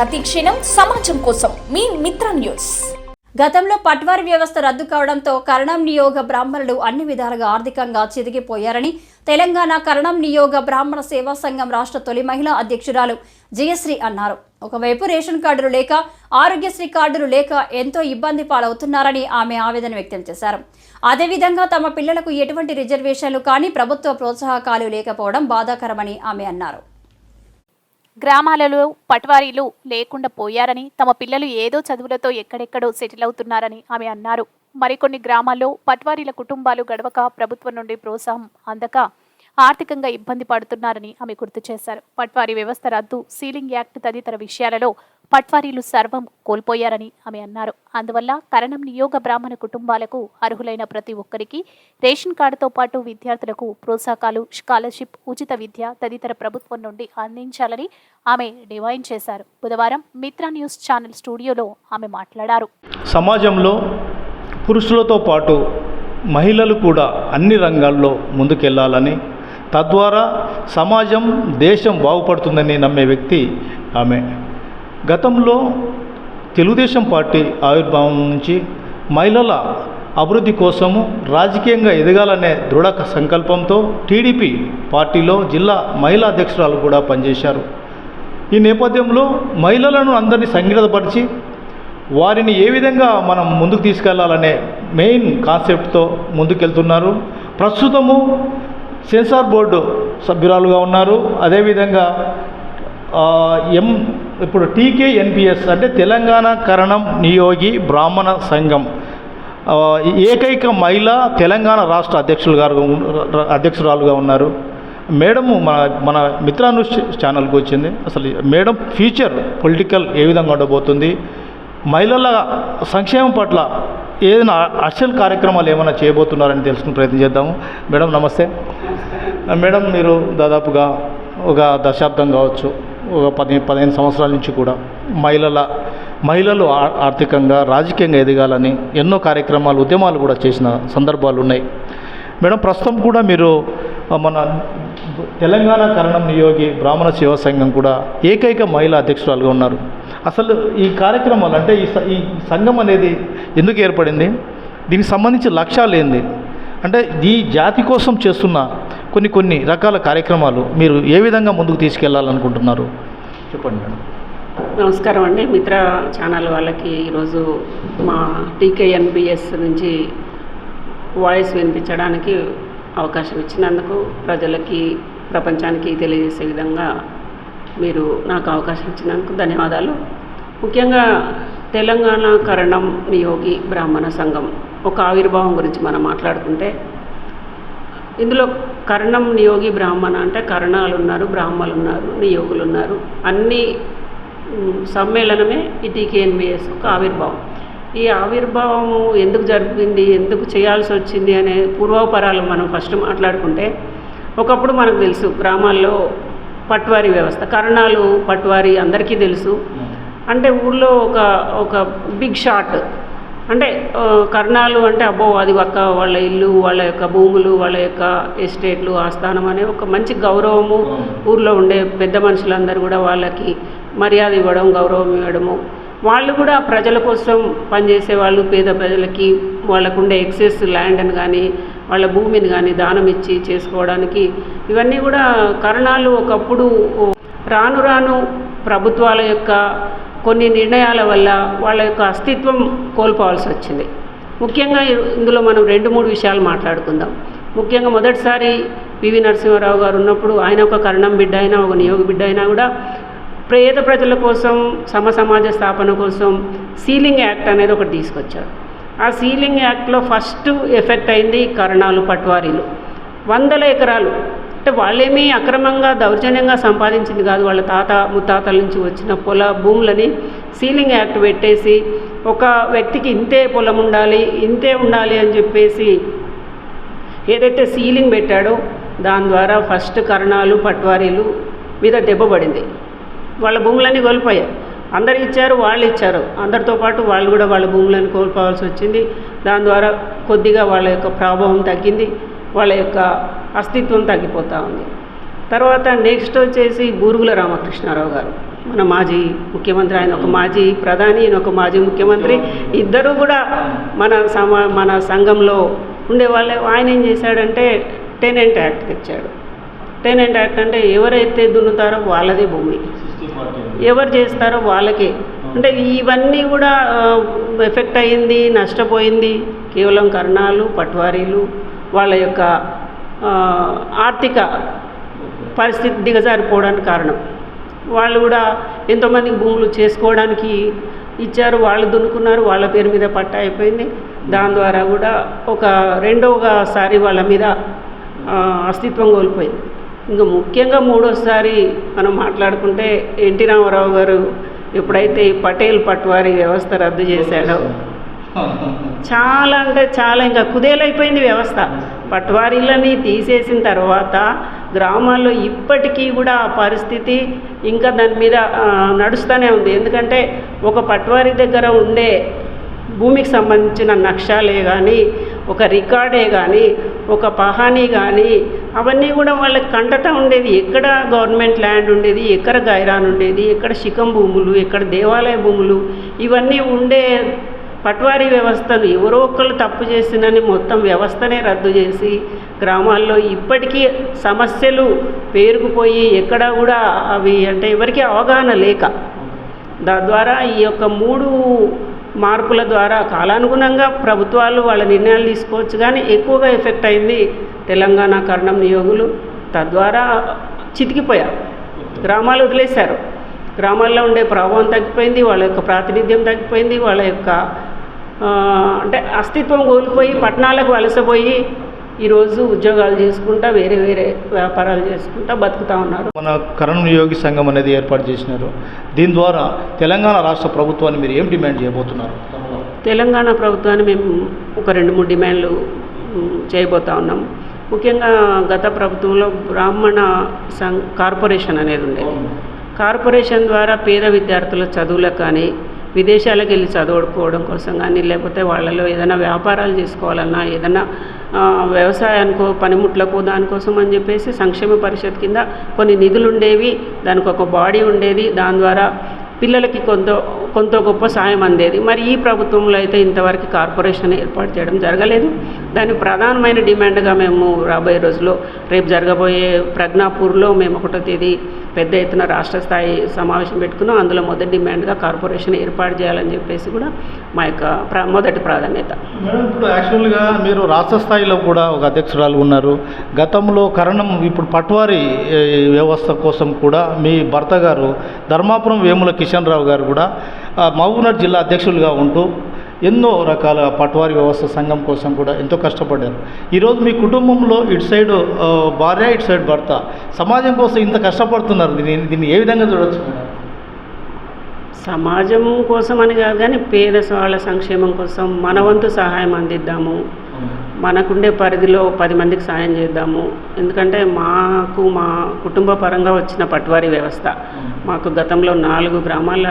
ప్రతిక్షణం సమాజం కోసం. మీ మిత్ర న్యూస్. గతంలో పట్వారీ వ్యవస్థ రద్దు కావడంతో కరణం నియోగ బ్రాహ్మణులు అన్ని విధాలుగా ఆర్థికంగా చిదిగిపోయారని తెలంగాణ కరణం నియోగ బ్రాహ్మణ సేవా సంఘం రాష్ట్ర తొలి మహిళా అధ్యక్షురాలు జయశ్రీ అన్నారు. ఒకవైపు రేషన్ కార్డులు లేక ఆరోగ్యశ్రీ కార్డులు లేక ఎంతో ఇబ్బంది పాలవుతున్నారని ఆమె ఆవేదన వ్యక్తం చేశారు. అదేవిధంగా తమ పిల్లలకు ఎటువంటి రిజర్వేషన్లు కానీ ప్రభుత్వ ప్రోత్సాహకాలు లేకపోవడం బాధాకరమని ఆమె అన్నారు. గ్రామాలలో పట్వారీలు లేకుండా పోయారని తమ పిల్లలు ఏదో చదువులతో ఎక్కడెక్కడో సెటిల్ అవుతున్నారని ఆమె అన్నారు. మరికొన్ని గ్రామాల్లో పట్వారీల కుటుంబాలు గడవక ప్రభుత్వం నుండి ప్రోత్సాహం అందక ఆర్థికంగా ఇబ్బంది పడుతున్నారని ఆమె గుర్తు చేశారు. పట్వారీ వ్యవస్థ రద్దు సీలింగ్ యాక్ట్ తదితర విషయాలలో పట్వారీలు సర్వం కోల్పోయారని ఆమె అన్నారు. అందువల్ల కరణం నియోగ బ్రాహ్మణ కుటుంబాలకు అర్హులైన ప్రతి ఒక్కరికి రేషన్ కార్డుతో పాటు విద్యార్థులకు ప్రోత్సాహకాలు స్కాలర్షిప్ ఉచిత విద్య తదితర ప్రభుత్వం నుండి అందించాలని ఆమె డిమాండ్ చేశారు. బుధవారం మిత్ర న్యూస్ ఛానల్ స్టూడియోలో ఆమె మాట్లాడారు. సమాజంలో పురుషులతో పాటు మహిళలు కూడా అన్ని రంగాల్లో ముందుకెళ్ళాలని తద్వారా సమాజం దేశం బాగుపడుతుందని నమ్మే వ్యక్తి ఆమె. గతంలో తెలుగుదేశం పార్టీ ఆవిర్భావం నుంచి మహిళల అభివృద్ధి కోసము రాజకీయంగా ఎదగాలనే దృఢ సంకల్పంతో టీడీపీ పార్టీలో జిల్లా మహిళా అధ్యక్షురాలు కూడా పనిచేశారు. ఈ నేపథ్యంలో మహిళలను అందరినీ సంఘటితపరిచి వారిని ఏ విధంగా మనం ముందుకు తీసుకెళ్ళాలనే మెయిన్ కాన్సెప్ట్తో ముందుకెళ్తున్నారు. ప్రస్తుతము సెన్సార్ బోర్డు సభ్యురాలుగా ఉన్నారు. అదేవిధంగా ఎం ఇప్పుడు టీకే ఎన్పిఎస్ అంటే తెలంగాణ కరణం నియోగి బ్రాహ్మణ సంఘం. ఏకైక మహిళ తెలంగాణ రాష్ట్ర అధ్యక్షులు గారు అధ్యక్షురాలుగా ఉన్నారు. మేడము మన మన మిత్రాను ఛానల్కి వచ్చింది. అసలు మేడం ఫ్యూచర్ పొలిటికల్ ఏ విధంగా ఉండబోతుంది? మహిళల సంక్షేమం పట్ల ఏదైనా అర్చల్ కార్యక్రమాలు ఏమైనా చేయబోతున్నారని తెలుసుకుని ప్రయత్నం చేద్దాము. మేడం నమస్తే. మేడం మీరు దాదాపుగా ఒక దశాబ్దం కావచ్చు. ఒక పది పదిహేను సంవత్సరాల నుంచి కూడా మహిళల మహిళలు ఆర్థికంగా రాజకీయంగా ఎదగాలని ఎన్నో కార్యక్రమాలు ఉద్యమాలు కూడా చేసిన సందర్భాలు ఉన్నాయి. మేడం ప్రస్తుతం కూడా మీరు మన తెలంగాణ కరణం నియోగి బ్రాహ్మణ సేవా సంఘం కూడా ఏకైక మహిళా అధ్యక్షురాలుగా ఉన్నారు. అసలు ఈ కార్యక్రమాలు అంటే ఈ ఈ సంఘం అనేది ఎందుకు ఏర్పడింది? దీనికి సంబంధించి లక్ష్యాలు ఏంది? అంటే ఈ జాతి కోసం చేస్తున్న కొన్ని కొన్ని రకాల కార్యక్రమాలు మీరు ఏ విధంగా ముందుకు తీసుకెళ్ళాలనుకుంటున్నారు? చెప్పండి మేడం. నమస్కారం అండి. మిత్ర ఛానల్ వాళ్ళకి ఈరోజు మా టీకేఎన్బిఎస్ నుంచి వాయిస్ వినిపించడానికి అవకాశం ఇచ్చినందుకు ప్రజలకి ప్రపంచానికి తెలియజేసే విధంగా మీరు నాకు అవకాశం ఇచ్చినందుకు ధన్యవాదాలు. ముఖ్యంగా తెలంగాణ కరణం నియోగి బ్రాహ్మణ సంఘం ఒక ఆవిర్భావం గురించి మనం మాట్లాడుకుంటే ఇందులో కర్ణం నియోగి బ్రాహ్మణ అంటే కర్ణాలు ఉన్నారు బ్రాహ్మలు ఉన్నారు నియోగులు ఉన్నారు అన్ని సమ్మేళనమే ఈ టీకేఎన్బిఎస్ ఒక ఆవిర్భావం. ఈ ఆవిర్భావం ఎందుకు జరిపింది ఎందుకు చేయాల్సి వచ్చింది అనే పూర్వపరాలు మనం ఫస్ట్ మాట్లాడుకుంటే ఒకప్పుడు మనకు తెలుసు గ్రామాల్లో పట్వారీ వ్యవస్థ కర్ణాలు పట్వారీ అందరికీ తెలుసు. అంటే ఊళ్ళో ఒక ఒక బిగ్ షాట్ అంటే కర్ణాలు అంటే అబ్బో అది ఒక్క వాళ్ళ ఇల్లు వాళ్ళ యొక్క భూములు వాళ్ళ యొక్క ఎస్టేట్లు ఆస్థానం అనే ఒక మంచి గౌరవము ఊర్లో ఉండే పెద్ద మనుషులందరూ కూడా వాళ్ళకి మర్యాద ఇవ్వడం గౌరవం ఇవ్వడము. వాళ్ళు కూడా ప్రజల కోసం పనిచేసే వాళ్ళు పేద ప్రజలకి వాళ్ళకుండే ఎక్సెస్ ల్యాండ్ అని కానీ వాళ్ళ భూమిని కానీ దానం ఇచ్చి చేసుకోవడానికి ఇవన్నీ కూడా కరణాలు ఒకప్పుడు రాను రాను ప్రభుత్వాల యొక్క కొన్ని నిర్ణయాల వల్ల వాళ్ళ యొక్క అస్తిత్వం కోల్పోవాల్సి వచ్చింది. ముఖ్యంగా ఇందులో మనం రెండు మూడు విషయాలు మాట్లాడుకుందాం. ముఖ్యంగా మొదటిసారి పివి నరసింహారావు గారు ఉన్నప్పుడు ఆయన ఒక కరణం బిడ్డ అయినా ఒక నియోగ బిడ్డ అయినా కూడా పేద ప్రజల కోసం సమ సమాజ స్థాపన కోసం సీలింగ్ యాక్ట్ అనేది ఒకటి తీసుకొచ్చారు. ఆ సీలింగ్ యాక్ట్లో ఫస్ట్ ఎఫెక్ట్ అయింది కరణాలు పట్వారీలు. వందల ఎకరాలు అంటే వాళ్ళేమీ అక్రమంగా దౌర్జన్యంగా సంపాదించింది కాదు. వాళ్ళ తాత ముత్తాతల నుంచి వచ్చిన పొల భూములని సీలింగ్ యాక్ట్ పెట్టేసి ఒక వ్యక్తికి ఇంతే పొలం ఉండాలి ఇంతే ఉండాలి అని చెప్పేసి ఏదైతే సీలింగ్ పెట్టాడో దాని ద్వారా ఫస్ట్ కరణాలు పట్వారీలు మీద దెబ్బపడింది వాళ్ళ భూములన్నీ కోల్పోయాయి. అందరు ఇచ్చారు వాళ్ళు ఇచ్చారు. అందరితో పాటు వాళ్ళు కూడా వాళ్ళ భూములను కోల్పోవాల్సి వచ్చింది. దాని ద్వారా కొద్దిగా వాళ్ళ యొక్క ప్రభావం తగ్గింది. వాళ్ళ యొక్క అస్తిత్వం తగ్గిపోతూ ఉంది. తర్వాత నెక్స్ట్ వచ్చేసి బూరుగుల రామకృష్ణారావు గారు. మన మాజీ ముఖ్యమంత్రి ఆయన ఒక మాజీ ప్రధాని ఈయన ఒక మాజీ ముఖ్యమంత్రి. ఇద్దరు కూడా మన సమ మన సంఘంలో ఉండేవాళ్ళే. ఆయన ఏం చేశాడంటే టెనెంట్ యాక్ట్ తెచ్చాడు. టెనెంట్ యాక్ట్ అంటే ఎవరైతే దున్నుతారో వాళ్ళదే భూమి. ఎవరు చేస్తారో వాళ్ళకే. అంటే ఇవన్నీ కూడా ఎఫెక్ట్ అయ్యింది నష్టపోయింది. కేవలం కర్ణాలు పట్వారీలు వాళ్ళ యొక్క ఆర్థిక పరిస్థితి దిగజారిపోవడానికి కారణం. వాళ్ళు కూడా ఎంతోమందికి భూములు చేసుకోవడానికి ఇచ్చారు వాళ్ళు దున్నుకున్నారు వాళ్ళ పేరు మీద పట్ట అయిపోయింది. దాని ద్వారా కూడా ఒక రెండవసారి వాళ్ళ మీద అస్తిత్వం కోల్పోయింది. ఇంకా ముఖ్యంగా మూడోసారి మనం మాట్లాడుకుంటే ఎన్టీ రామారావు గారు ఎప్పుడైతే ఈ పటేల్ పట్వారీ వ్యవస్థ రద్దు చేశాడో చాలా అంటే చాలా ఇంకా కుదేలైపోయింది వ్యవస్థ. పట్వారీలని తీసేసిన తర్వాత గ్రామాల్లో ఇప్పటికీ కూడా ఆ పరిస్థితి ఇంకా దాని మీద నడుస్తూనే ఉంది. ఎందుకంటే ఒక పట్వారీ దగ్గర ఉండే భూమికి సంబంధించిన నక్షాలే కానీ ఒక రికార్డే కానీ ఒక పహానీ కానీ అవన్నీ కూడా వాళ్ళకి కంటతా ఉండేది ఎక్కడ గవర్నమెంట్ ల్యాండ్ ఉండేది ఎక్కడ గైరాన్ ఉండేది ఎక్కడ శిఖం భూములు ఎక్కడ దేవాలయ భూములు ఇవన్నీ ఉండే పట్వారీ వ్యవస్థను ఎవరో ఒక్కళ్ళు తప్పు చేసినని మొత్తం వ్యవస్థనే రద్దు చేసి గ్రామాల్లో ఇప్పటికీ సమస్యలు పేరుకుపోయి ఎక్కడా కూడా అవి అంటే ఎవరికీ అవగాహన లేక తద్వారా ఈ యొక్క మూడు మార్పుల ద్వారా కాలానుగుణంగా ప్రభుత్వాలు వాళ్ళ నిర్ణయాలు తీసుకోవచ్చు కానీ ఎక్కువగా ఎఫెక్ట్ అయింది తెలంగాణ కర్ణం నియోగులు. తద్వారా చితికిపోయారు. గ్రామాలు వదిలేశారు. గ్రామాల్లో ఉండే ప్రభావం తగ్గిపోయింది వాళ్ళ యొక్క ప్రాతినిధ్యం తగ్గిపోయింది వాళ్ళ యొక్క అంటే అస్తిత్వం కోల్పోయి పట్టణాలకు వలసపోయి ఈరోజు ఉద్యోగాలు చేసుకుంటా వేరే వేరే వ్యాపారాలు చేసుకుంటా బతుకుతా ఉన్నారు. మన కరణం యోగి సంఘం అనేది ఏర్పాటు చేసినారు. దీని ద్వారా తెలంగాణ రాష్ట్ర ప్రభుత్వాన్ని మీరు ఏం డిమాండ్ చేయబోతున్నారు? తెలంగాణ ప్రభుత్వాన్ని మేము ఒక రెండు మూడు డిమాండ్లు చేయబోతా ఉన్నాం. ముఖ్యంగా గత ప్రభుత్వంలో బ్రాహ్మణ సం కార్పొరేషన్ అనేది ఉండేది కార్పొరేషన్ ద్వారా పేద విద్యార్థుల చదువులకు కానీ విదేశాలకు వెళ్ళి చదువుకోవడం కోసం కానీ లేకపోతే వాళ్ళలో ఏదైనా వ్యాపారాలు చేసుకోవాలన్నా ఏదైనా వ్యవసాయానికో పనిముట్లకు దానికోసం అని చెప్పేసి సంక్షేమ పరిషత్ కింద కొన్ని నిధులు ఉండేవి దానికి ఒక బాడీ ఉండేది. దాని ద్వారా పిల్లలకి కొంత కొంత గొప్ప సాయం అందేది. మరి ఈ ప్రభుత్వంలో అయితే ఇంతవరకు కార్పొరేషన్ ఏర్పాటు చేయడం జరగలేదు. దాని ప్రధానమైన డిమాండ్గా మేము రాబోయే రోజుల్లో రేపు జరగబోయే ప్రజ్ఞాపూర్లో మేము ఒకటో తేదీ పెద్ద ఎత్తున రాష్ట్ర స్థాయి సమావేశం పెట్టుకున్నాం. అందులో మొదటి డిమాండ్గా కార్పొరేషన్ ఏర్పాటు చేయాలని చెప్పేసి కూడా మా యొక్క ప్ర మొదటి ప్రాధాన్యత. మేడం ఇప్పుడు యాక్చువల్గా మీరు రాష్ట్ర స్థాయిలో కూడా ఒక అధ్యక్షురాలు ఉన్నారు. గతంలో కరణం ఇప్పుడు పట్వారీ వ్యవస్థ కోసం కూడా మీ భర్త గారు ధర్మాపురం వేముల కిషన్ రావు గారు కూడా మహబూబ్నగర్ జిల్లా అధ్యక్షులుగా ఉంటూ ఎన్నో రకాల పట్వారి వ్యవస్థ సంఘం కోసం కూడా ఎంతో కష్టపడ్డారు. ఈరోజు మీ కుటుంబంలో ఇటు సైడ్ భార్య ఇటు సైడ్ భర్త సమాజం కోసం ఇంత కష్టపడుతున్నారు. దీన్ని దీన్ని ఏ విధంగా చూడొచ్చు సమాజం కోసం అని కాదు కానీ పేద వాళ్ళ సంక్షేమం కోసం మన వంతు సహాయం అందిద్దాము. మనకుండే పరిధిలో పది మందికి సాయం చేద్దాము. ఎందుకంటే మాకు మా కుటుంబ పరంగా వచ్చిన పట్వారీ వ్యవస్థ. మాకు గతంలో నాలుగు గ్రామాల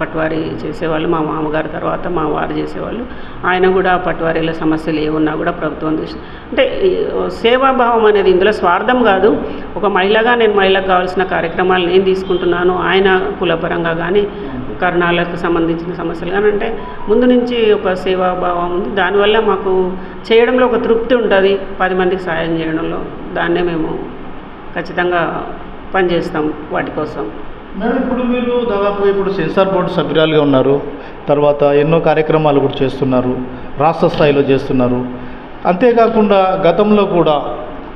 పట్వారీ చేసేవాళ్ళు మా మామగారి తర్వాత మా వారు చేసేవాళ్ళు. ఆయన కూడా పట్వారీల సమస్యలు ఏమున్నా కూడా ప్రభుత్వం దృష్టి అంటే సేవాభావం అనేది ఇందులో స్వార్థం కాదు. ఒక మహిళగా నేను మహిళకు కావాల్సిన కార్యక్రమాలు నేను తీసుకుంటున్నాను. ఆయన కులపరంగా కానీ కరణాలకు సంబంధించిన సమస్యలు. కానీ అంటే ముందు నుంచి ఒక సేవాభావం ఉంది. దానివల్ల మాకు చేయడంలో ఒక తృప్తి ఉంటుంది. పది మందికి సాయం చేయడంలో దాన్నే మేము ఖచ్చితంగా పనిచేస్తాం వాటి కోసం. మేడం ఇప్పుడు మీరు దాదాపు ఇప్పుడు సెన్సార్ బోర్డు సభ్యురాలుగా ఉన్నారు. తర్వాత ఎన్నో కార్యక్రమాలు కూడా చేస్తున్నారు. రాష్ట్ర స్థాయిలో చేస్తున్నారు. అంతేకాకుండా గతంలో కూడా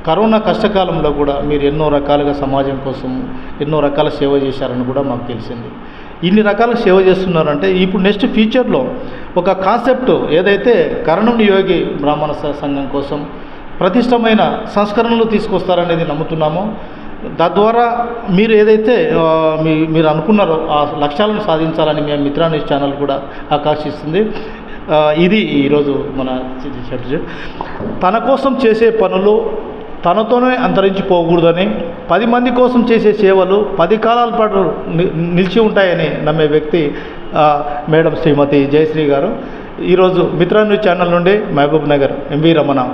కరోనా కష్టకాలంలో కూడా మీరు ఎన్నో రకాలుగా సమాజం కోసం ఎన్నో రకాల సేవ చేశారని కూడా మాకు తెలిసింది. ఇన్ని రకాల సేవ చేస్తున్నారంటే ఇప్పుడు నెక్స్ట్ ఫ్యూచర్లో ఒక కాన్సెప్ట్ ఏదైతే కరణం యోగి బ్రాహ్మణ సంఘం కోసం ప్రతిష్టమైన సంస్కరణలు తీసుకొస్తారనేది నమ్ముతున్నామో తద్వారా మీరు ఏదైతే మీ మీరు అనుకున్నారో ఆ లక్ష్యాలను సాధించాలని మేము మిత్రా న్యూస్ ఛానల్ కూడా ఆకాంక్షిస్తుంది. ఇది ఈరోజు మన తన కోసం చేసే పనులు తనతోనే అంతరించిపోకూడదని పది మంది కోసం చేసే సేవలు పది కాలాల పాటు ని- నిలిచి ఉంటాయని నమ్మే వ్యక్తి మేడం శ్రీమతి జయశ్రీ గారు. ఈరోజు మిత్రా న్యూస్ ఛానల్ నుండి మహబూబ్ నగర్ ఎంవి రమణ.